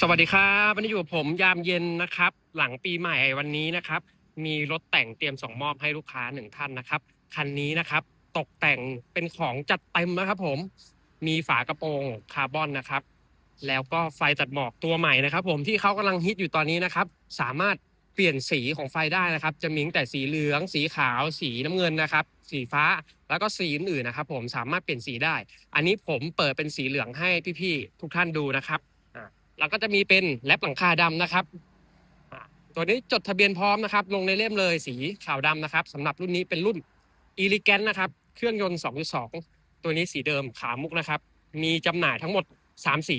สวัสดีครับวันนี้อยู่กับผมยามเย็นนะครับ หลังปีใหม่วันนี้นะครับ มีรถแต่งเตรียมส่งมอบให้ลูกค้าหนึ่งท่านนะครับคันนี้นะครับ ตกแต่งเป็นของจัดเต็มนะครับ ผมมีฝากระโปรงคาร์บอนนะครับ แล้วก็ไฟตัดหมอกตัวใหม่นะครับ ผมที่เขากำลังฮิตอยู่ตอนนี้นะครับ สามารถเปลี่ยนสีของไฟได้นะครับ จะมีแต่สีเหลือง สีขาว สีน้ำเงินนะครับ สีฟ้าแล้วก็สีอื่นๆนะครับ ผมสามารถเปลี่ยนสีได้ อันนี้ผมเปิดเป็นสีเหลืองให้พี่ๆทุกท่านดูนะครับ แล้วก็จะมีเป็นแรปหลังคาดำนะครับตัวนี้จดทะเบียนพร้อมนะครับ ลงในเล่มเลยสีขาวดำนะครับสำหรับรุ่นนี้เป็นรุ่น e l e g a n t นะครับ เครื่องยนต์ 2.2 ตัวนี้สีเดิมขามุกนะครับ มีจำหน่ายทั้งหมด 3 สี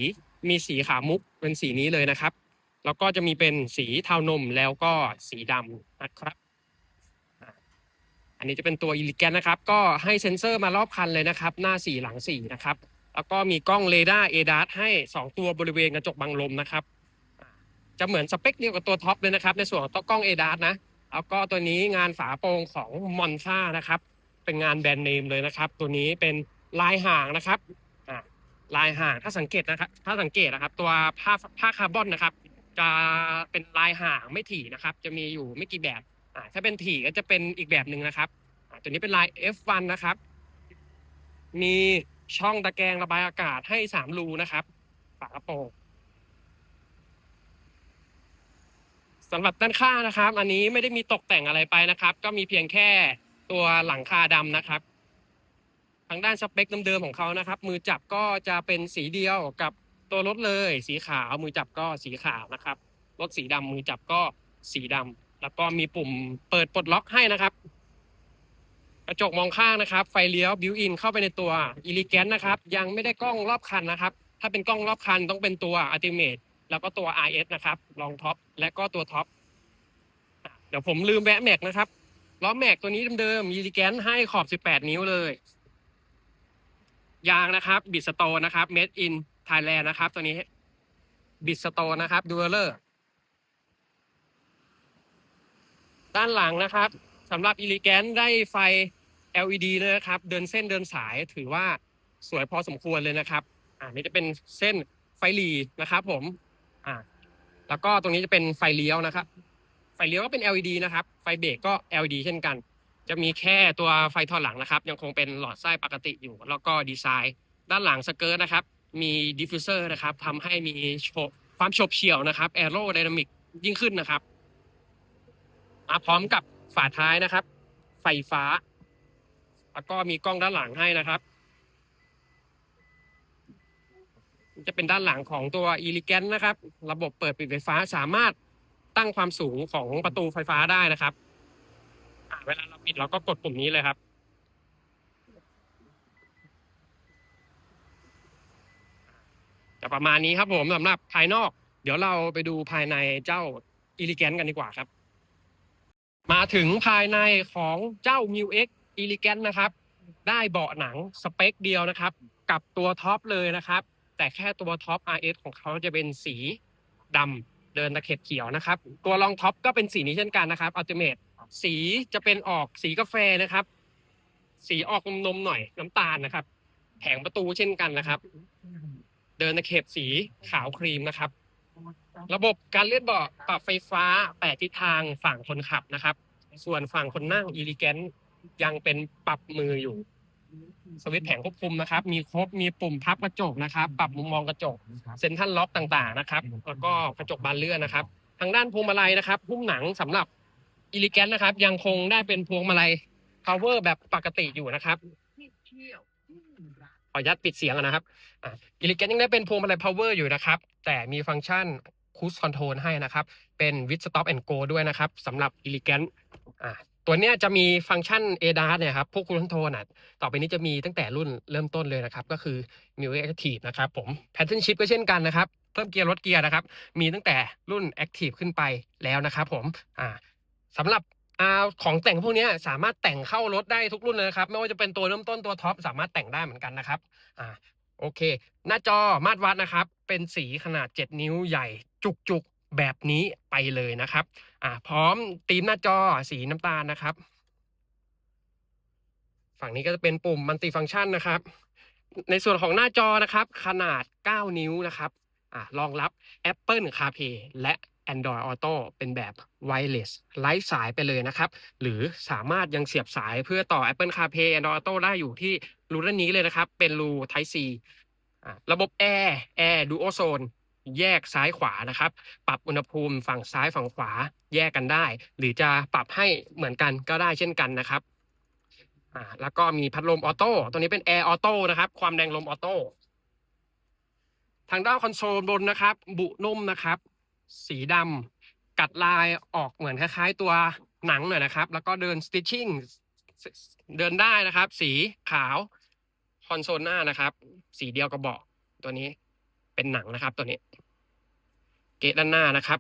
มีสีขามุกเป็นสีนี้เลยนะครับ แล้วก็จะมีเป็นสีเทานมแล้วก็สีดำนะครับ อันนี้จะเป็นตัว e l e g a n t นะครับ ก็ให้เซ็นเซอร์มารอบคันเลยนะครับ หน้าสีหลังสีนะครับ แล้วก็มีกล้องเรดาร์เอดาให้ 2 ตัวบริเวณกระจกบังลมนะครับ จะเหมือนสเปคเดียวกับตัวท็อปเลยนะครับ ในส่วนของตัวกล้องเอดานะแล้วก็ตัวนี้งานฝาโปรงของมอนซ่านะครับ เป็นงานแบรนด์เนมเลยนะครับ ตัวนี้เป็นลายห่างนะครับลายห่างถ้าสังเกตนะครับ ถ้าสังเกตนะครับ ตัวผ้าผ้าคาร์บอนนะครับ จะเป็นลายห่างไม่ถี่นะครับ จะมีอยู่ไม่กี่แบบถ้าเป็นถี่ก็จะเป็นอีกแบบหนึ่งนะครับตัวนี้เป็นลาย F1 นะครับ มี ช่องตะแกรงระบายอากาศให้สามรูนะครับฝากระโปรงสำหรับด้านข้างนะครับ อันนี้ไม่ได้มีตกแต่งอะไรไปนะครับ ก็มีเพียงแค่ตัวหลังคาดำนะครับ ทางด้านสเปคเดิมๆของเขานะครับ มือจับก็จะเป็นสีเดียวกับตัวรถเลย สีขาวมือจับก็สีขาวนะครับรถสีดำมือจับก็สีดำแล้วก็มีปุ่มเปิดปลดล็อกให้นะครับ กระจกมองข้างนะครับ ไฟเลี้ยวบิวอินเข้าไปในตัวอิลิแกนนะครับ ยังไม่ได้กล้องรอบคันนะครับ ถ้าเป็นกล้องรอบคันต้องเป็นตัวอัติเมทแล้วก็ตัว RS นะครับรองท็อปและก็ตัวท็อปเดี๋ยวผมลืมแวะแม็กนะครับล้อแม็กตัวนี้เดิมๆอิลิแกนให้ขอบ 18 นิ้วเลย ยางนะครับ บิดสโตนะครับ made in Thailand นะครับ ตัวนี้บิดสโตนะครับดูเลอร์ด้านหลังนะครับ สำหรับอิลิแกนได้ไฟ LED เลยนะครับ เดินเส้นเดินสายถือว่าสวยพอสมควรเลยนะครับ อ่านี่จะเป็นเส้นไฟหลีนะครับผม อ่า แล้วก็ตรงนี้จะเป็นไฟเลี้ยวนะครับ ไฟเลี้ยวก็เป็น LED นะครับ ไฟเบรกก็ LED เช่นกัน จะมีแค่ตัวไฟทอดหลังนะครับ ยังคงเป็นหลอดไส้ปกติอยู่ แล้วก็ดีไซน์ ด้านหลังสเกิร์ตนะครับ มีดิฟฟิวเซอร์นะครับทำให้มีความโฉบเฉี่ยวนะครับแอโรไดนามิกยิ่งขึ้นนะครับมาพร้อมกับ ฝาท้ายนะครับ ไฟฟ้า แล้วก็มีกล้องด้านหลังให้นะครับ จะเป็นด้านหลังของตัว e l e g a n t นะครับ ระบบเปิดปิดไฟฟ้าสามารถตั้งความสูงของประตูไฟฟ้าได้นะครับเวลาเราปิดเราก็กดปุ่มนี้เลยครับจะประมาณนี้ครับผมสำหรับภายนอก เดี๋ยวเราไปดูภายในเจ้า e l e g a n t กันดีกว่าครับ มาถึงภายในของเจ้า m u X Elegant นะครับ ได้เบาะหนังสเปคเดียวนะครับ กับตัวท็อปเลยนะครับ แต่แค่ตัวท็อป RS ของเขาจะเป็นสีดำเดินตะเข็บเขียวนะครับ ตัวรองท็อปก็เป็นสีนี้เช่นกันนะครับ Ultimate สีจะเป็นออกสีกาแฟนะครับ สีออกนมๆหน่อยน้ำตาลนะครับ แผงประตูเช่นกันนะครับ เดินตะเข็บสีขาวครีมนะครับ ระบบการเลื่อนเบาะปรับไฟฟ้าแปดทิศทางฝั่งคนขับนะครับ ส่วนฝั่งคนนั่งอีลิแกนยังเป็นปรับมืออยู่ สวิตช์แผงควบคุมนะครับ มีครบมีปุ่มพับกระจกนะครับ ปรับมุมมองกระจก เซ็นทรัลล็อกต่างๆนะครับ แล้วก็กระจกบานเลื่อนนะครับ ทางด้านพวงมาลัยนะครับหุ้มหนังสำหรับอีลิแกนนะครับ ยังคงได้เป็นพวงมาลัย power แบบปกติอยู่นะครับขออนุญาตปิดเสียงก่อนนะครับอิลิแกนยังได้เป็นพวงมาลัย power อยู่นะครับ แต่มีฟังก์ชัน cruise control ให้นะครับ เป็น with stop and go ด้วยนะครับสำหรับ elegant อ่าตัวเนี้ยจะมีฟังก์ชัน ADAS เนี่ยครับ พวก cruise control น่ะต่อไปนี้จะมีตั้งแต่รุ่นเริ่มต้นเลยนะครับ ก็คือ m i Active นะครับผม Pattern Shift ก็เช่นกันนะครับ เพิ่มเกียร์ลดเกียร์นะครับ มีตั้งแต่รุ่น Active ขึ้นไปแล้วนะครับผมอ่าสำหรับอาของแต่งพวกนี้สามารถแต่งเข้ารถได้ทุกรุ่นเลยนะครับ ไม่ว่าจะเป็นตัวเริ่มต้นตัวท็อปสามารถแต่งได้เหมือนกันนะครับอ่าโอเค หน้าจอมาตรวัดนะครับ เป็นสีขนาด 7 นิ้วใหญ่ จุกๆแบบนี้ไปเลยนะครับอ่าพร้อมตีมหน้าจอสีน้ำตาลนะครับ ฝั่งนี้ก็จะเป็นปุ่มมัลติฟังก์ชันนะครับ ในส่วนของหน้าจอนะครับ ขนาด 9 นิ้วนะครับอ่ารองรับ Apple CarPlay และ Android Auto เป็นแบบ wireless ไร้สายไปเลยนะครับ หรือสามารถยังเสียบสายเพื่อต่อ Apple CarPlay Android Auto ได้อยู่ที่รูด้านนี้เลยนะครับ เป็นรู Type C ระบบ Air Air Duo Zone แยกซ้ายขวานะครับ ปรับอุณหภูมิฝั่งซ้ายฝั่งขวาแยกกันได้ หรือจะปรับให้เหมือนกันก็ได้เช่นกันนะครับอ่าแล้วก็มีพัดลมออโต้ตัวนี้เป็นแอร์ออโต้นะครับ ความแรงลมออโต้ทางด้านคอนโซลบนนะครับ บุนุ่มนะครับ สีดำกัดลายออกเหมือนคล้ายๆ ตัวหนังหน่อยนะครับ แล้วก็เดินสติชชิ่งเดินได้นะครับ สีขาวคอนโซลหน้านะครับ สีเดียวกับเบาะตัวนี้ เป็นหนังนะครับ ตัวนี้ เกตด้านหน้านะครับ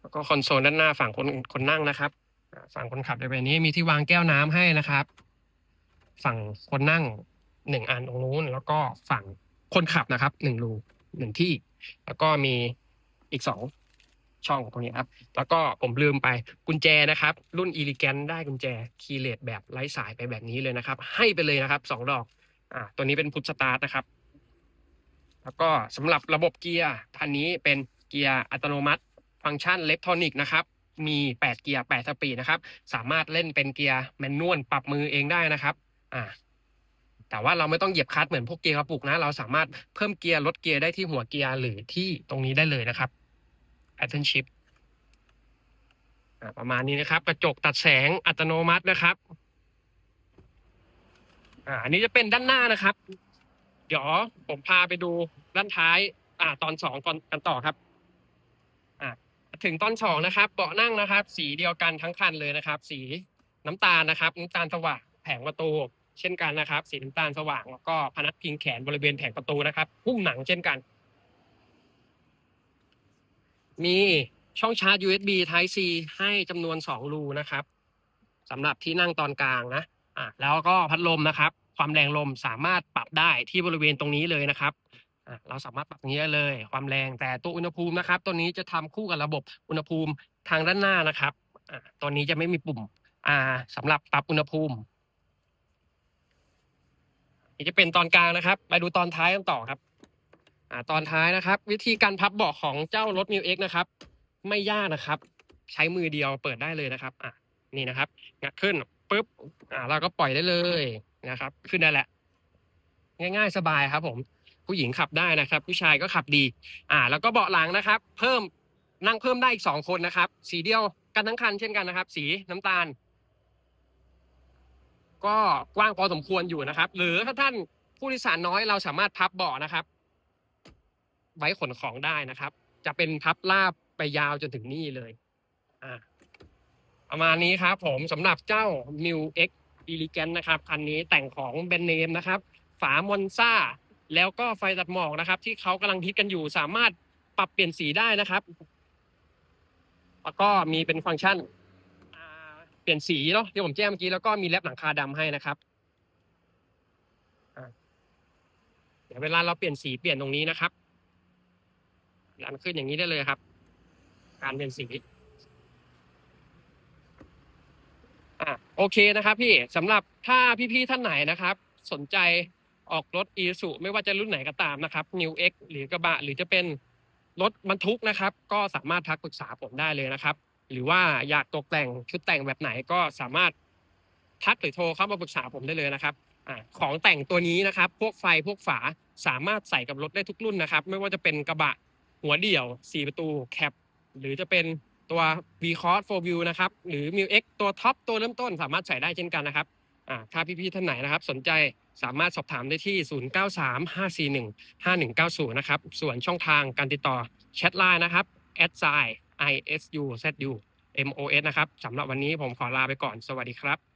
แล้วก็คอนโซลด้านหน้าฝั่งคนคนนั่งนะครับฝั่งคนขับในแบบนี้มีที่วางแก้วน้ำให้นะครับ ฝั่งคนนั่งหนึ่งอันตรงนู้น แล้วก็ฝั่งคนขับนะครับหนึ่งรูหนึ่งที่ แล้วก็มีอีกสองช่องตรงนี้ครับ แล้วก็ผมลืมไปกุญแจนะครับ รุ่นอีลิแกนได้กุญแจคีเลสแบบไร้สายไปแบบนี้เลยนะครับ ให้ไปเลยนะครับสองดอก อ่า ตัวนี้เป็นพุทสตาร์ทนะครับ แล้วก็สำหรับระบบเกียร์ทันนี้เป็นเกียร์อัตโนมัติ ฟังก์ชันเล็กทรอนิกนะครับ มี 8 เกียร์ 8 สปีดนะครับ สามารถเล่นเป็นเกียร์แมนนวลปรับมือเองได้นะครับ อ่า แต่ว่าเราไม่ต้องเหยียบคลัตช์เหมือนพวกเกียร์กระปุกนะ เราสามารถเพิ่มเกียร์ลดเกียร์ได้ที่หัวเกียร์หรือที่ตรงนี้ได้เลยนะครับ pattern shift ประมาณนี้นะครับกระจกตัดแสงอัตโนมัตินะครับ อ่าอันนี้จะเป็นด้านหน้านะครับ เดี๋ยวผมพาไปดูด้านท้าย อ่า ตอนสองก่อนกันต่อครับ อ่าถึงตอนสองนะครับเบาะนั่งนะครับ สีเดียวกันทั้งคันเลยนะครับ สีน้ำตาลนะครับน้ำตาลสว่างแผงประตู เช่นกันนะครับ สีน้ำตาลสว่างแล้วก็พนักพิงแขนบริเวณแผงประตูนะครับหุ้มหนังเช่นกัน มีช่องชาร์จ USB Type C ให้จำนวน 2 รูนะครับสำหรับที่นั่งตอนกลางนะอะแล้วก็พัดลมนะครับ ความแรงลมสามารถปรับได้ที่บริเวณตรงนี้เลยนะครับเราสามารถปรับตรงนี้ได้เลย ความแรงแต่ตัวอุณหภูมินะครับ ตัวนี้จะทำคู่กับระบบอุณหภูมิทางด้านหน้านะครับตัวนี้จะไม่มีปุ่มอ่าสำหรับปรับอุณหภูมินี่จะเป็นตอนกลางนะครับ ไปดูตอนท้ายกันต่อครับอตอนท้ายนะครับ วิธีการพับเบาะของเจ้ารถ New X นะครับ ไม่ยากนะครับ ใช้มือเดียวเปิดได้เลยนะครับอะนี่นะครับงัดขึ้นปุ๊บอ่าเราก็ปล่อยได้เลย นะครับ ขึ้นได้แหละ ง่ายๆสบายครับ ผม ผู้หญิงขับได้นะครับ ผู้ชายก็ขับดี อ่า แล้วก็เบาะหลังนะครับ เพิ่มนั่งเพิ่มได้อีกสองคนนะครับ สีเดียวกันทั้งคันเช่นกันนะครับ สีน้ำตาล ก็กว้างพอสมควรอยู่นะครับ หรือถ้าท่านผู้โดยสารน้อยเราสามารถพับเบาะนะครับ ไว้ขนของได้นะครับ จะเป็นพับลาบไปยาวจนถึงนี่เลย อ่าประมาณนี้ครับผมสำหรับเจ้า New X Elegant นะครับคันนี้แต่งของแบรนด์เนมนะครับ ฝามอนซ่า แล้วก็ไฟตัดหมอกนะครับ ที่เขากำลังฮิตกันอยู่สามารถปรับเปลี่ยนสีได้นะครับ แล้วก็มีเป็นฟังก์ชันเปลี่ยนสีเนาะที่ผมแจ้งเมื่อกี้แล้วก็มีแลปหลังคาดำให้นะครับเดี๋ยวเวลาเราเปลี่ยนสีเปลี่ยนตรงนี้นะครับดันขึ้นอย่างนี้ได้เลยครับ การเปลี่ยนสี อะ โอเคนะครับพี่สำหรับถ้าพี่ๆท่านไหนนะครับ สนใจออกรถอีสุไม่ว่าจะรุ่นไหนก็ตามนะครับ New X หรือกระบะหรือจะเป็นรถบรรทุกนะครับ ก็สามารถทักปรึกษาผมได้เลยนะครับ หรือว่าอยากตกแต่งชุดแต่งแบบไหนก็สามารถทักหรือโทรเข้ามาปรึกษาผมได้เลยนะครับอของแต่งตัวนี้นะครับ พวกไฟพวกฝาสามารถใส่กับรถได้ทุกรุ่นนะครับ ไม่ว่าจะเป็นกระบะหัวเดี่ยว 4 ประตูแคปหรือจะเป็น ตัว V Cross 4 View นะครับ หรือ m i X ตัวท็อปตัวเริ่มต้นสามารถใส่ได้เช่นกันนะครับถ้าพี่ๆท่านไหนนะครับสนใจสามารถสอบถามได้ที่ 0935415190 นะครับ ส่วนช่องทางการติดต่อแชทไลน์นะครับ s i i s u z u m o s นะครับสำหรับวันนี้ผมขอลาไปก่อนสวัสดีครับ